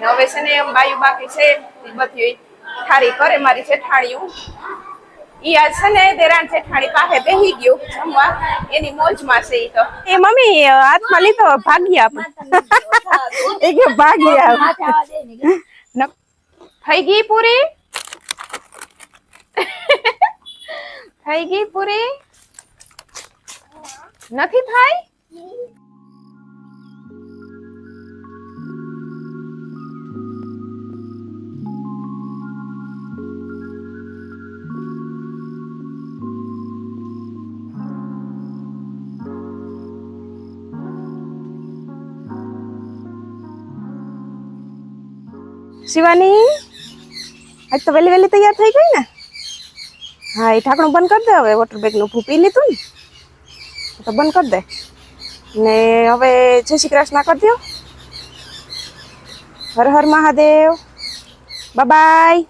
ને હવે છે ને એમ બાયું બાકી છે બધી ઠારી કરે મારી જેઠાણીયું ઈ આજ છે ને દેરાણ જેઠાણી પાસે બેહી ગયું જમવા. એની મોજમાં છે ઈ તો. એ મમ્મી હાથમાં લીધો ભાગ્યા આપણે એ કે ભાગ્યા ન- થઈ ગઈ પૂરી? થઈ ગઈ પૂરી? નથી થાય શિવાની? આજ તો વહેલી વહેલી તૈયાર થઈ ગઈ ને? હા, એ ઢાંકણું બંધ કરી દે હવે વોટર બેગનું ભૂ પી લીધું ને. તો બંધ કરી દે. ને હવે જય શ્રી કૃષ્ણ કરી દો હર હર મહાદેવ. બાય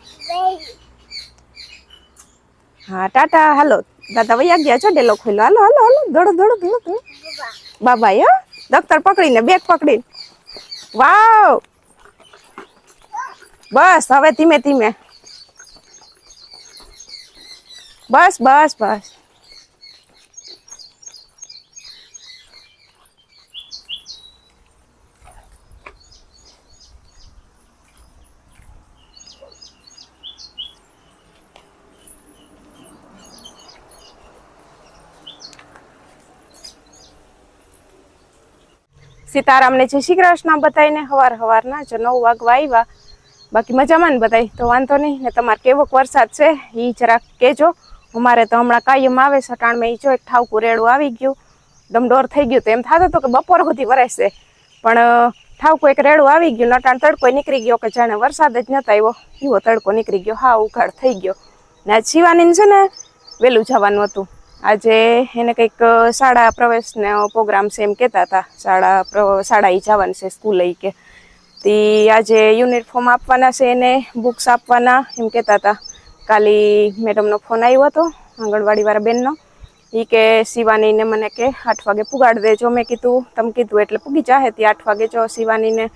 હા, ટાટા, હાલો. દાદા વૈયા ગયા છો, ડેલો ખોલ્યો. હાલો હાલો હાલો. દોડો દોડો દોડો બાબાઈ હો. દફતર પકડીને, બેગ પકડીને. વાવ! બસ, હવે ધીમે ધીમે. બસ બસ બસ. સીતારામને જય શ્રી કૃષ્ણ બતાવીને હવાર હવારના જ નવ વાગવા આવ્યા. બાકી મજામાં ને બધાય? તો વાંધો નહીં, ને તમારે કેવોક વરસાદ છે એ જરાક કહેજો અમારે તો હમણાં કાયમ આવે સટાણમાં, ઈ જો એક ઠાવકું રેડું આવી ગયું. ડમડોર થઈ ગયું તો એમ થતું હતું કે બપોર સુધી વરસશે. પણ ઠાવકું એક રેડું આવી ગયું, નટાણ તડકો નીકળી ગયો કે જાણે વરસાદ જ નતા આવ્યો. એવો તડકો નીકળી ગયો, હા, ઉઘાડ થઈ ગયો. ને આજ શિવાની છે ને વહેલું જવાનું હતું. આજે એને કંઈક શાળા પ્રવેશનો પ્રોગ્રામ છે એમ કહેતા હતા. શાળા શાળા એ જવાનું છે, સ્કૂલે કે. તે આજે યુનિફોર્મ આપવાના છે એને બુક્સ આપવાના. એમ કહેતા હતા. કાલી મેડમનો ફોન આવ્યો હતો, આંગણવાડી વાળા બેનનો. એ કે, શિવાનીને મને કે, આઠ વાગે પુગાડી દેજો. મેં કીધું, તમે કીધું એટલે પૂગી જાહે. તે આઠ વાગે જો શિવાનીને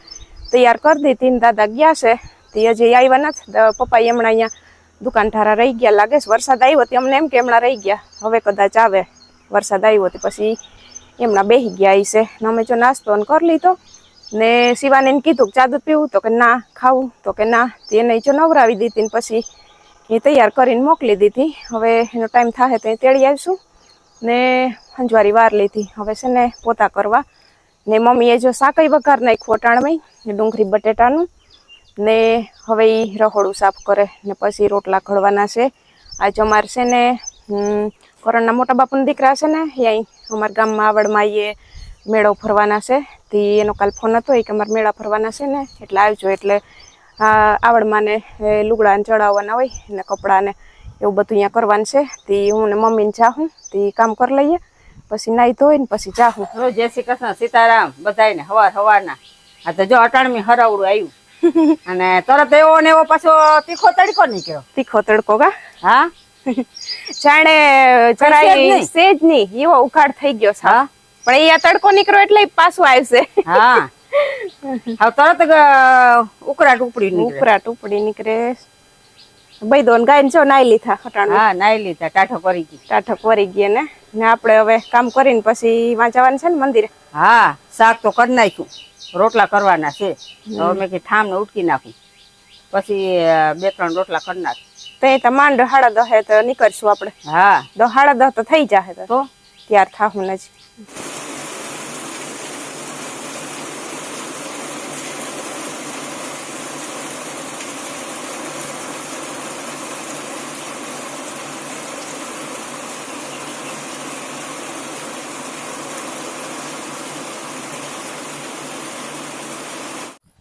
તૈયાર કરી દીધી ને દાદા ગયા છે. તે હજી આવ્યા નથી. પપ્પા હમણાં અહીંયા દુકાન ઠારા રહી ગયા. લાગે છે વરસાદ આવ્યો તે. અમને એમ કે હમણાં રહી ગયા. હવે કદાચ આવે. વરસાદ આવ્યો તે. પછી એમના બેહી ગયા એ છે. અમે જો નાસ્તો કરી લીધો. ને શિવાનીને કીધું કે ચા દૂધ પીવું તો કે ના, ખાવું તો કે ના. તેને જો નવરાવી દીધી ને પછી એ તૈયાર કરીને મોકલી દીધી. હવે એનો ટાઈમ થાય તો એ તેડી આવીશું. ને હંજવારી વાર લીધી. હવે છે ને પોતા કરવા. ને મમ્મીએ જો સાકઈ વઘાર નાખ્યું અટાણમાં ડુંગળી બટેટાનું. ને હવે એ રહોડું સાફ કરે ને પછી રોટલા ઘડવાના છે. આજે અમારે છે ને કરણના મોટા બાપુના દીકરા છે ને અહીં અમારા ગામમાં આવડમાં એ મેળો ફરવાના છે. તે એનો કાલ ફોન હતો એ કે અમારે મેળા ફરવાના છે ને એટલે આવજો. એટલે આ લુગડાને લુગડા ને ચડાવવાના હોય ને કપડાને એવું બધું અહીંયા કરવાનું છે. તે હું ને મમ્મીને જાઉં તે કામ કરી લઈએ. પછી નાહી ધોઈ ને પછી જાઉં હલો જય શ્રી કૃષ્ણ. સીતારામ બધાયને હવાર હવારના. આ તો જો અટાણમી હરાવડું આવ્યું અને તરત એવો ને એવો પાછો તીખો તડકો નીકળ્યો. તીખો તડકો ગા હા? જાણે જરાય સેજ નહીં. એવો ઉઘાડ થઈ ગયો છે. હા? પણ અહીંયા તડકો નીકળ્યો એટલે પાછું આવશે હા. હવે તરત ઉકરાટ ઉપડી નીકળે. ઉપરા ઉપડી નીકળે. ભાઈ દોન ગાયને જો નાઈ લીધા ખટાણ. હા નાઈ લીધા ટાઠો કરી ગઈ. ટાઠો કરી ગયા ને ને આપણે હવે કામ કરીને પછી વાંચવાનું છે ને મંદિરે. હા શાક તો કરી નાખ્યું. રોટલા કરવાના છે. તો મેં કે ઠામ ને ઉટકી નાખું. પછી બે ત્રણ રોટલા કરી નાખ. તો એ તો માંડ હાડા દહે તો નીકળશું આપણે. હા. દહ હાડા દહ તો થઈ જાહે તો. ત્યાર થાહું નજી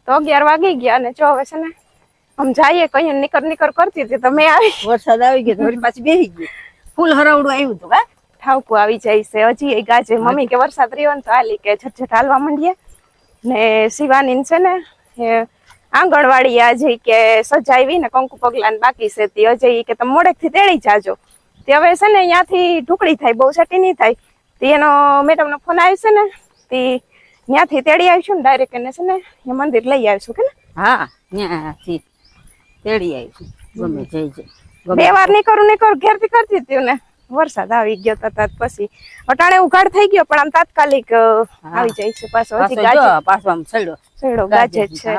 તો અગિયાર વાગી ગયા અને જો હવે છે ને, આમ જઈએ કઈ નીકર નીકર કરતી હતી તો મેં આવી વરસાદ આવી ગયો તો વળી પાછી બેસી ગઈ ફૂલ હરાવડું આવ્યું હતું કા ઠાવકું આવી જાય છે. હજી એ ગાજે મમ્મી કે વરસાદ રહ્યો ને તો હાલી કે ઝટઝટ હાલવા માંડીએ. ને શિવાની છે ને આંગણવાડી આજે કે સજાવી ને કંકુ પગલાં બાકી છે તે અજય કે તમે મોડેકથી તેડી જાજો. તે હવે છે ને અહીંયાથી ઢુકડી થાય બહુ સટી નહીં થાય. તે એનો મેડમનો ફોન આવ્યો છે ને તે ત્યાંથી તેડી આવીશું ને ડાયરેક્ટ એને છે ને એ મંદિર લઈ આવીશું કે ને? હા ત્યાંથી તેડી આવીશું. ગમે જઈ જઈ બે વાર નહીં કરું નહીં કરું ઘેરથી કરતી હતી ને. વરસાદ આવી ગયો તાત પછી અટાણે ઉઘાડ થઈ ગયો પણ આમ તાત્કાલિક આવી જાય છે પાછો. પાછો ગાજે છે.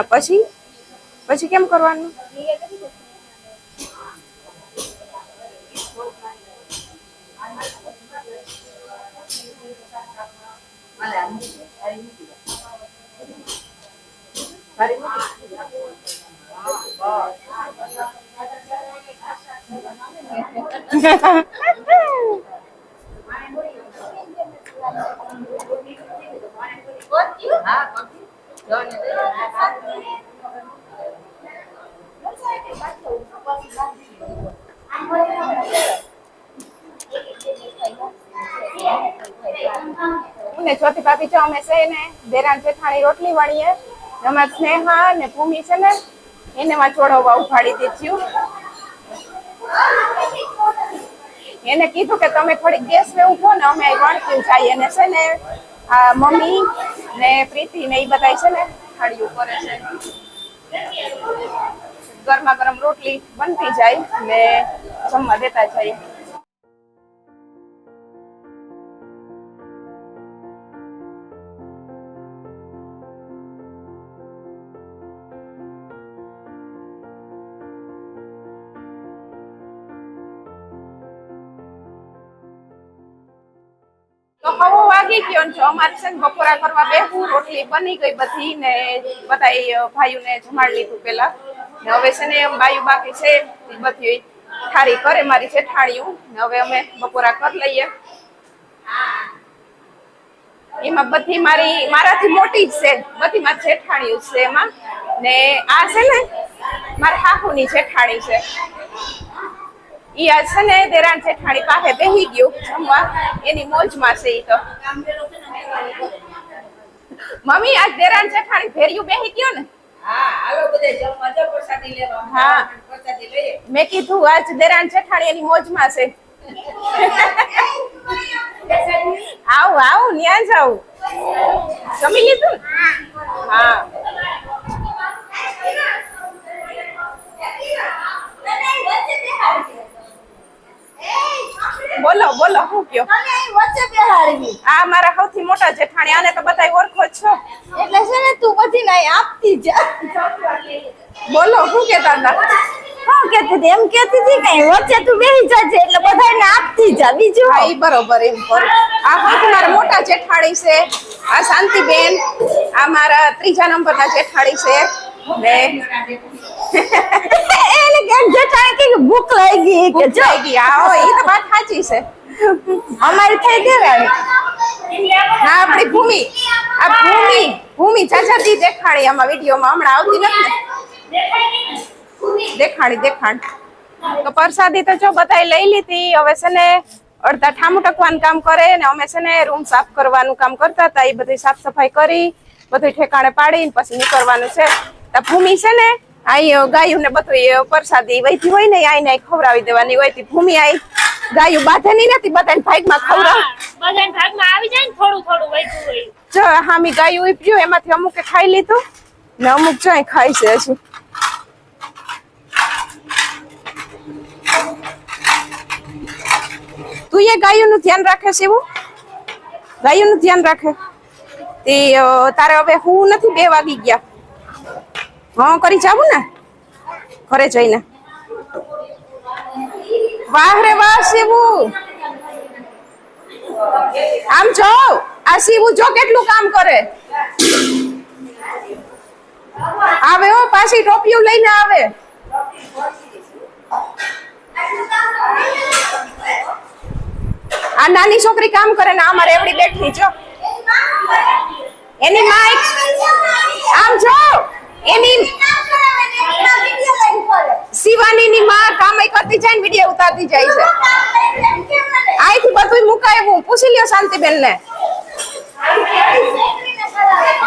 હા પછી? પછી કેમ કરવાનું? ને ચોથી ભાભી જો અમે છે ને દેરાન જેઠાણી રોટલી વણીએ અમાર સ્નેહા ને ભૂમિ છે ને, એને માં ચોડવવા ઉપાડી દીધું. એને કીધું કે તમે થોડીક ગેસ ને ઊભો ને અમે વણતી જઈએ અને છે ને, આ મમ્મી ને પ્રીતિ ને એ બધા છે ને થાળીઓ કરે છે. ગરમા ગરમ રોટલી બનતી જાય ને જમવા દેતા જાય. તો હવો વાગી ગયો ને અમારે છે ને બપોરા કરવા બેહું રોટલી બની ગઈ બધી ને બધા ભાઈઓને જમાડી લીધું પેલા ને હવે છે ને એમ બાયું બાકી છે, એ બધી થારી કરે, મારી જેઠાણીયું ને હવે અમે બપોરા કરી લઈએ. એમાં બધી મારી, મારાથી મોટી જ છે. બધી મારી જેઠાણીયું છે એમાં. ને આ છે ને મારા હાહુની જેઠાણી છે. ઈ આ છે ને દેરાણ જેઠાણી પાસે બેહી ગયું જમવા. એની મોજમાં છે ઈ તો. મમ્મી, આજ દેરાણ જેઠાણી ભેરિયું બેહી ગયો ને? હા મેં કીધું આજ દેરાણ જેઠાણી એની મોજમાં છે. આવું આવું ન્યા જાવ જમી લીધું? હા. બોલો બોલો હું કયો? આ મારા સૌથી મોટા જેઠાણી આને તો બધાય ઓળખો છો. એટલે છે ને તું પછી નહીં આપતી જા. બોલો શું કેતા હતા? હું કેતી હતી એમ કેતી હતી કે વચ્ચે તું બેહી જજે એટલે બધાને આપતી જા બીજું. હા ઈ બરોબર એમ પર આ સૌથી મારા મોટા જેઠાણી છે આ શાંતિબેન આ મારા ત્રીજા નંબરના જેઠાણી છે ને એને કેમ જટાણે કે ભૂખ લાગી કે જો. જઈ ગઈ આ હો ઈ તો વાત સાચી છે. અમારી થઈ દેવાની ના આપણી ભૂમિ. આ ભૂમિ ભૂમિ ચાચાજી દેખાડી આમાં વિડીયોમાં. હમણાં આવતી નથી. દેખાડી દેખાડ. તો પ્રસાદી તો જો બધાય લઈ લીધી. હવે છે ને અડધા ઠામું ટકવાનું કામ કરે ને અમે છે ને રૂમ સાફ કરવાનું કામ કરતા હતા. એ બધી સાફ સફાઈ કરી બધું ઠેકાણે પાડીને પછી નીકળવાનું છે. તો ભૂમિ છે ને અહીં ગાયું ને બધું પ્રસાદી વહીથી હોય ને આઈને ખવડાવી દેવાની હોય તી ભૂમિ આઈ. ગાયું બાંધેલી નથી બધાને ભાગમાં ખવડાવ. બધાને ભાગમાં આવી જાય ને થોડું થોડું વૈધું હોય. જો હામી ગાયું ઉપજ્યું એમાંથી અમુકે ખાઈ લીધું ને અમુક જો ખાઈ છે હજી. તું એ ગાયું નું ધ્યાન રાખે છે એવું? ગાયું નું ધ્યાન રાખે? તે તારે હવે હું નથી બે વાગી ગયા. હા કરી જાવું ને? ઘરે જઈને. વાહ રે વાહ શિવુ આમ જો આ શિવુ જો કેટલું કામ કરે. પાછી ટોપિયું લઈને આવે. આ નાની છોકરી કામ કરે ને અમારે એવડી બેઠી, જો. એની માં આમ જો એની શિવાની ની માં કામ કરતી જાય ને વીડિયો ઉતારતી જાય છે. અહીંથી બધું મુકાયું પૂછી લ્યો શાંતિબેન ને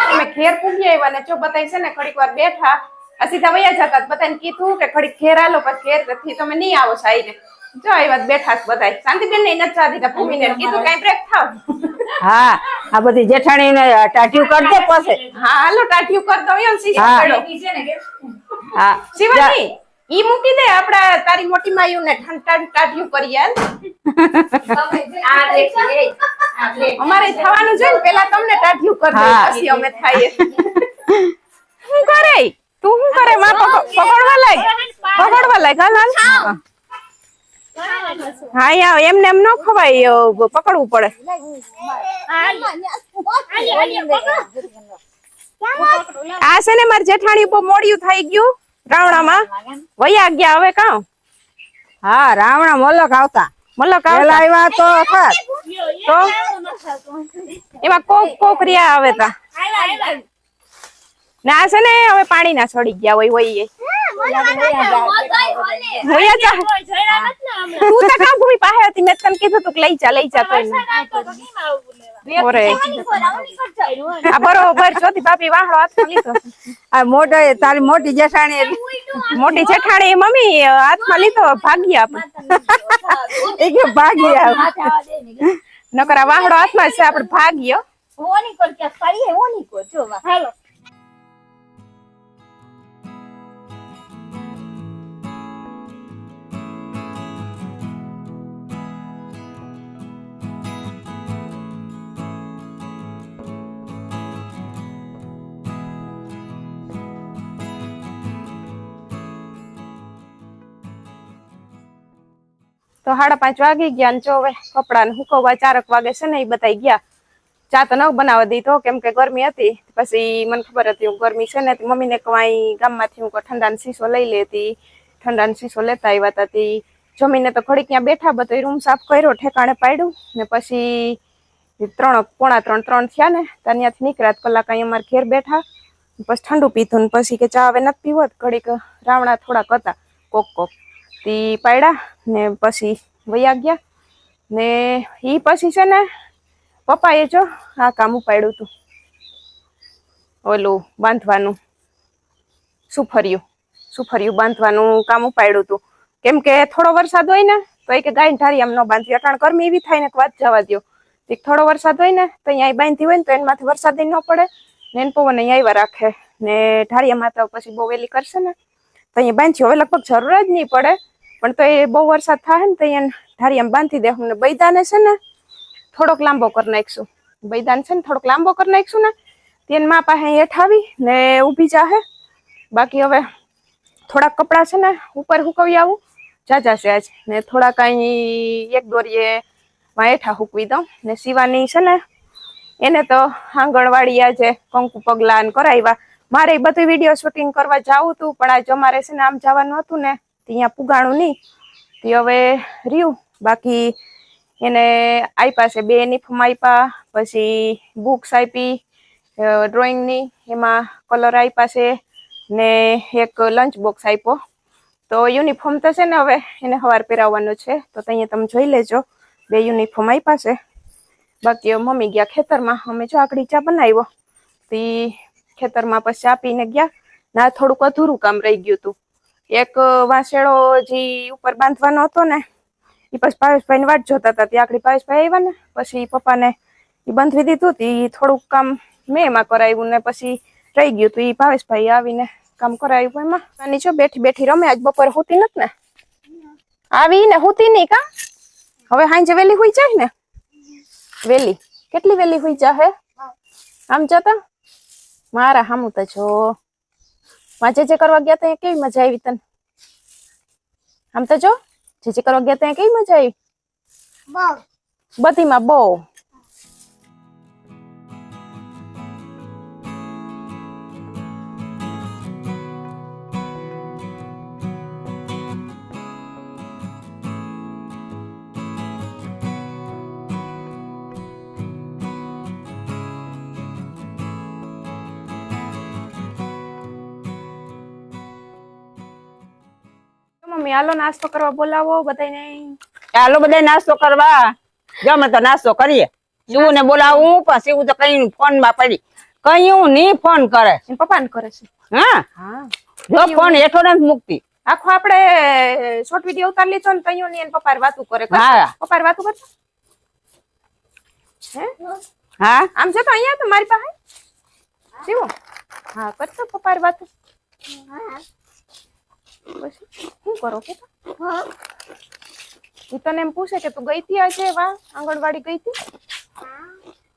અમે ઘેર પૂગી આવ્યા ને જો બતાય છે ને ઘડીક વાર બેઠા. સીધા વયા જતા બધાને કીધું કે ઘડીક ઘેર આલો પછી ઘેરથી તમે નહીં આવો સાઈને જો આવ્યા વાત બેઠા છે બધાય. શાંતિબેન ને નથી ભૂમિને. કીધું કઈ બ્રેક થાવ. હા આ બધી જેઠાણી ને કર દે પાસે હા હાલો ટાટિયું કર દો એમ સી હા. શિવાની ઈ મૂકી દે આપડા તારી મોટી માયું ને ઠન ઠન ટાટિયું કરી યાર અમારે થવાનું છે ને પેલા તમને ટાટિયું કર દે પછી અમે ખાઈએ. શું કરે તું શું કરે? માં પકડવા લાય પકડવા લાગ હાલ હાલ. હા યાર એમને એમ ન ખવાય પકડવું પડે. આ છે ને મારી જેઠાણી ઉપર મોડિયું થઈ ગયું રાવણામાં. વયા ગયા હવે કાં? હા રાવણા મોલક આવતા. મલક આવ્યા તો તો? એમાં કોક કોક રિયા આવે તા. ને છે ને હવે પાણી ના છોડી ગયા હોય હોય તું. તો કાં ભૂમિ પાસે હતી મેં તને કીધું તું લઈ જા લઈ જા તો બરોબર ચોથી ભાભી વાહડો હાથમાં લીધો. આ મોટો તારી મોટી જેઠાણી મોટી જેઠાણી મમ્મી હાથમાં લીધો ભાગી આપણે એ કે ભાગી આવ નકર આ વાહડો હાથમાં છે આપણે ભાગ્યો તો સાડા પાંચ વાગી ગયા ને જો હવે કપડા ને હુકવવા ચારક વાગે છે ને એ બતાઈ ગયા. ચા તો ન બનાવવા દીધો કેમ કે ગરમી હતી. પછી મને ખબર હતી ગરમી છે ને મમ્મીને કવાઈ ગામમાંથી હું ઠંડાનો શીશો લઈ લેતી. ઠંડાનો શીશો લેતા આવ્યા હતા તી. જમીને તો ઘડીક ત્યાં બેઠા બધો રૂમ સાફ કર્યો, ઠેકાણે પાડ્યું ને પછી ત્રણ પોણા ત્રણ ત્રણ થયા ને ત્યાં ત્યાંથી નીકળ્યા કલાક અહીં અમારે ઘેર બેઠા. પછી ઠંડુ પીધું ને પછી કે ચા હવે નથી પીવો ઘડીક રાવણા થોડાક હતા. કોક કોક તી પાડ્યા ને પછી વયા ગયા. ને એ પછી છે ને પપ્પાએ જો આ કામ ઉપાડ્યું હતું ઓલું બાંધવાનું સુફરિયું સુફરિયું બાંધવાનું કામ ઉપાડ્યું હતું કેમ કે થોડો વરસાદ હોય ને તો એ કે ગાય ઠારી આમ ન બાંધવી અટાણ ગરમી એવી થાય ને કે વાત જવા તે થોડો વરસાદ હોય ને તો અહીંયા બાંધી હોય ને તો એનામાંથી વરસાદ ન પડે. ને એને પવન અહીંયા આવ્યા રાખે. ને ઢારિયામાં તો પછી બહુ વહેલી કરશે ને. તો અહીંયા બાંધી હવે લગભગ જરૂર જ નહીં પડે. પણ તો એ બહુ વરસાદ થાય ને તો અહીંયા ઢારિયામાં બાંધી દેવું ને બૈદાને છે ને થોડોક લાંબો કરી નાખીશું. બૈદાન છે ને થોડોક લાંબો કરી નાખીશું ને તેનમાં પાસે હેઠ આવી ને ઊભી જાહે. બાકી હવે થોડાક કપડાં છે ને ઉપર હુકવી આવું. જાજા છે આજ ને થોડાક અહીં એક દોરીએ માં હેઠા હુકવી દઉં. ને શિવાની છે ને, એને તો આંગણવાડી આજે કંકુ પગલાં કરાવ્યા મારે બધું વીડિયો શૂટિંગ કરવા જાવું હતું પણ આજે અમારે છે ને આમ જવાનું હતું ને ત્યાં પુગાણું નહીં. તે હવે રહ્યું. બાકી એને આપ્યા છે, બે યુનિફોર્મ આપ્યા, પછી બુક્સ આપી ડ્રોઈંગની એમાં કલર આપ્યા છે, ને એક લંચ બોક્સ આપ્યો. તો યુનિફોર્મ તો છે ને હવે, એને સવાર પહેરાવવાનો છે. તો અહીંયા તમે જોઈ લેજો. બે યુનિફોર્મ આપ્યા છે. બાકી મમ્મી ગયા ખેતરમાં. અમે જો આકડી ચા બનાવ્યો. તે ખેતરમાં પછી આપીને ગયા. ના, થોડુંક અધૂરું કામ રહી ગયું હતું. એક વાસેડો જે ઉપર બાંધવાનો હતો ને એ પછી ભાવેશભાઈ વાટ જોતા હતા. ત્યાં આગળ ભાવેશભાઈ આવ્યા ને, પછી પપ્પાને એ બાંધવી દીધું તી થોડુંક કામ મેં એમાં કરાવ્યું ને પછી રહી ગયું તું એ ભાવેશભાઈ આવીને કામ કરાવ્યું એમાં. નાની જો બેઠી બેઠી રમે, આજ બપોર હોતી નથી ને. આવી ને હોતી નહીં કા? હવે હાંજે વેલી હોઈ જાય ને? વેલી. કેટલી વેલી હોઈ જાહે? આમ જતા? મારા હામું તો જો. વાંચે જે કરવા ગયા ત્યાં કેવી મજા આવી તને? આમ તો જો જે જે કરવા ગયા ત્યાં કેવી મજા આવી? બધીમાં બહુ. મમ્મી હાલો નાસ્તો કરવા બોલાવો બધાને હાલો બધા નાસ્તો કરવા. જમે તો નાસ્તો કરીએ. શિવું ને બોલાવું પણ શિવું તો કઈ ફોનમાં પડી. કયું ની ફોન કરે? પપ્પા ને કરે છે. હા? હા. જો ફોન હેઠો નથી મૂકતી. આખો આપણે શોર્ટ વીડિયો ઉતાર લીધો ને કયું ની પપ્પા વાતું કરે. હા. પપ્પા વાતું કરતા હે? હા? આમ છે તો અહીંયા તો મારી પાસે. શિવો? હા કરતો પપ્પા વાતું. પછી શું કરો કે ઈ તને એમ પૂછે કે તું ગઈ આજે વા? આંગણવાડી ગઈ તી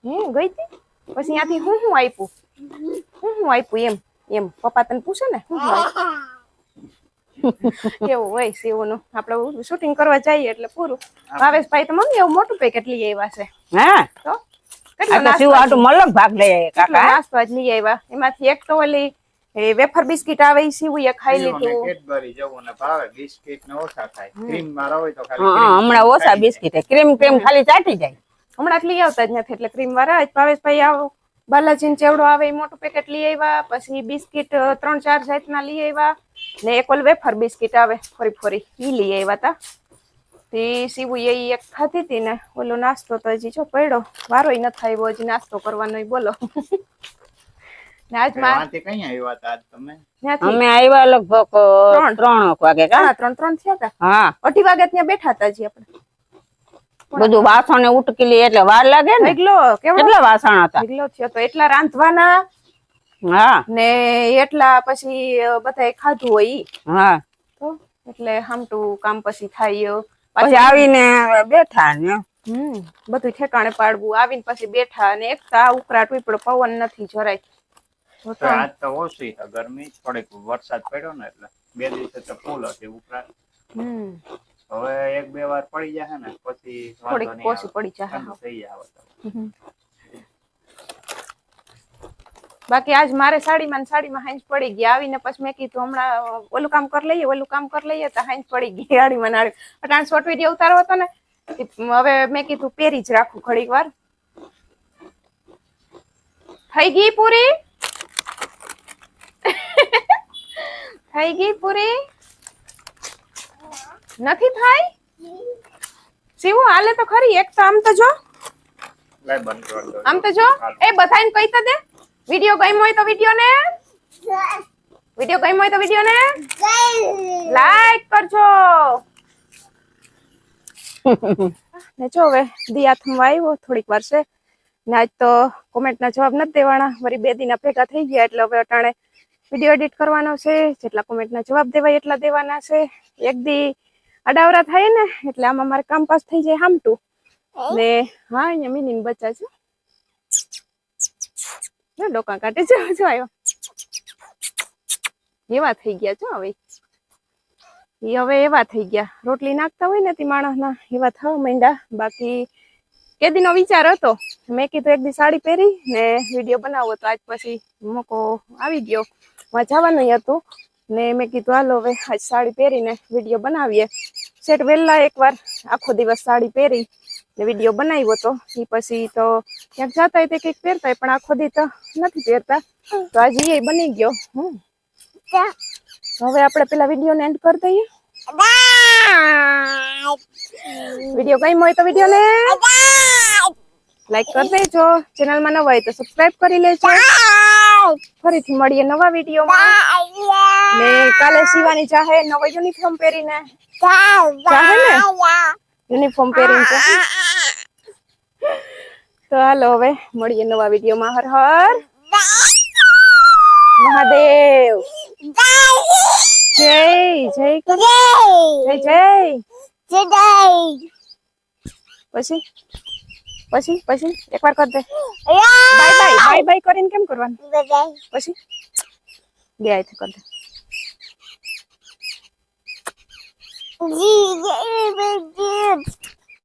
હે ગઈ તી પછી ત્યાંથી હું હું આપ્યું હું હું આપ્યું એમ એમ. પપ્પા તને પૂછે ને? હું કેવું હોય સીવનું. આપણે શૂટિંગ કરવા જઈએ એટલે પૂરું. ભાવેશભાઈ તો મમ્મી એવું મોટું પેકેટ લઈ આવ્યા છે. હા? તો? કેટલો નાસ્તો? આટલું મલક ભાગ લઈ આવ્યા કાકા? નાસ્તો આજ લઈ આવ્યા? એમાંથી એક તો ઓલી એ વેફર બિસ્કિટ આવે એ સીવું એ ખાઈ લીધું. કેડબરી જવું ને ભાવે બિસ્કિટ ને ઓછા થાય ક્રીમમાં રહો તો ખાલી હા, હમણાં ઓછા બિસ્કિટ ક્રીમ ક્રીમ ખાલી ચાટી જાય. હમણાં લઈ આવતા જ નથી એટલે ક્રીમ વાળા. આજ ભાવેશભાઈ આવો. બાલાજી ચેવડો આવે એ મોટું પેકેટ લઈ આવ્યા. પછી બિસ્કિટ ત્રણ ચાર જાતના લઈ આવ્યા. ને એક ઓલ વેફર બિસ્કિટ આવે ફરી ફરી. ઈ લઈ આવ્યા તા. તે સીવું એ એક ખાધી હતી ને. ઓલો નાસ્તો તો હજી જો પડ્યો. વારો ન થાય હજી નાસ્તો કરવાનો બોલો. અમે આવ્યા લગભગ ત્રણ. ત્રણ વાગે ત્રણ ત્રણ થયા હા. અઢી વાગે ત્યાં બેઠા હતા જી આપણે. બધું વાસણ ને ઉટકી એટલે વાર લાગે ને? ઢગલો કેટલા વાસણ હતા? ઢગલો થયો તો એટલા રાંધવાના હા. ને એટલા પછી બધા ખાધું હોય હા. તો એટલે હામટું કામ પછી થાય પછી આવીને બેઠા ને. હમ બધું ઠેકાણે પાડવું. આવીને પછી બેઠા અને એકતા તો ટુપડો પવન નથી જરાય. આજ તો ઓછી છે. ગરમી થોડીક વરસાદ પડ્યો ને એટલે બે દિવસે તો ફૂલ હતી ઉપરાંત. હવે એક બે વાર પડી જશે ને પછી થોડીક ઓછી પડી જશે થઈ જાય બાકી આજ મારે સાડીમાં સાડીમાં હાંજ પડી ગઈ. આવીને પછી મેં કીધું હમણાં ઓલું કામ કરી લઈએ ઓલું કામ કરી લઈએ તો હાંજ પડી ગઈ. સાડીમાં નાડી અટાણ શોર્ટ વીડિયો ઉતારો હતો ને હવે મેં કીધું પહેરી જ રાખું ઘડીક વાર. થઈ ગઈ પૂરી? થઈ ગઈ પૂરી? નથી થાય શિવ હાલે તો ખરી. એક તો આમ તો જો. લાય બંધ કરી દો. આમ તો જો. એ બધાને કહી તો દે. વિડિયો ગમ્યો હોય તો વિડિયો ને વિડિયો ગમ્યો હોય તો વિડિયો ને લાઈક કરજો. ને જો હવે દી હાથમાં આવ્યો. થોડીક વાર છે. ને આજ તો કોમેન્ટના જવાબ નથી દેવાના. વળી બે દિના ભેગા થઈ ગયા એટલે હવે અટાણે વીડિયો એડિટ કરવાનો છે જેટલા કોમેન્ટના જવાબ દેવાય એટલા દેવાના છે. એક દી અડાવરા થાય ને એટલે આમાં મારે કામ પાસ થઈ જાય હામટું. ને હા અહીંયા મિની બચ્ચા છે ડોકા કાઢે છે જો આવ્યો. એવા થઈ ગયા છો હવે. ઈ હવે એવા થઈ ગયા. રોટલી નાખતા હોય ને તે માણસના એવા થવા માંડ્યા. બાકી કેદીનો વિચાર હતો. મેં કીધું એક દી સાડી પહેરી ને વીડિયો બનાવો. તો આજ પછી મોકો આવી ગયો. માં જવાનું હતું. ને મેં કીધું હાલો હવે આજ સાડી પહેરીને વીડિયો બનાવીએ. સેટ વહેલા એકવાર આખો દિવસ સાડી પહેરી ને વીડિયો બનાવ્યો હતો એ પછી તો ક્યાંક જતા હોય તે કંઈક પહેરતા પણ આખો દી તો નથી પહેરતા. તો આજે એ બની ગયો. હમ. હવે આપણે પેલા વીડિયો ને એન્ડ કરી દઈએ. વીડિયો ગમ્યો હોય તો વીડિયો ને લાઈક કરી દેજો. ચેનલમાં નવા હોય તો સબસ્ક્રાઇબ કરી લેજો. ફરીથી મળીએ નવા વિડીયોમાં. ને કાલે શિવાની ચાહે નવો યુનિફોર્મ પહેરીને. ચાહે ને? યુનિફોર્મ પહેરીને ચાહે તો હાલો હવે મળીએ નવા વિડીયોમાં. હર હર. મહાદેવ. જય જય કર જય જય. પછી? પછી? પછી? એકવાર કર દે. બાય બાય બાય બાય કરીને કેમ કરવાનું? પછી? બે આઈથી કર દે. G,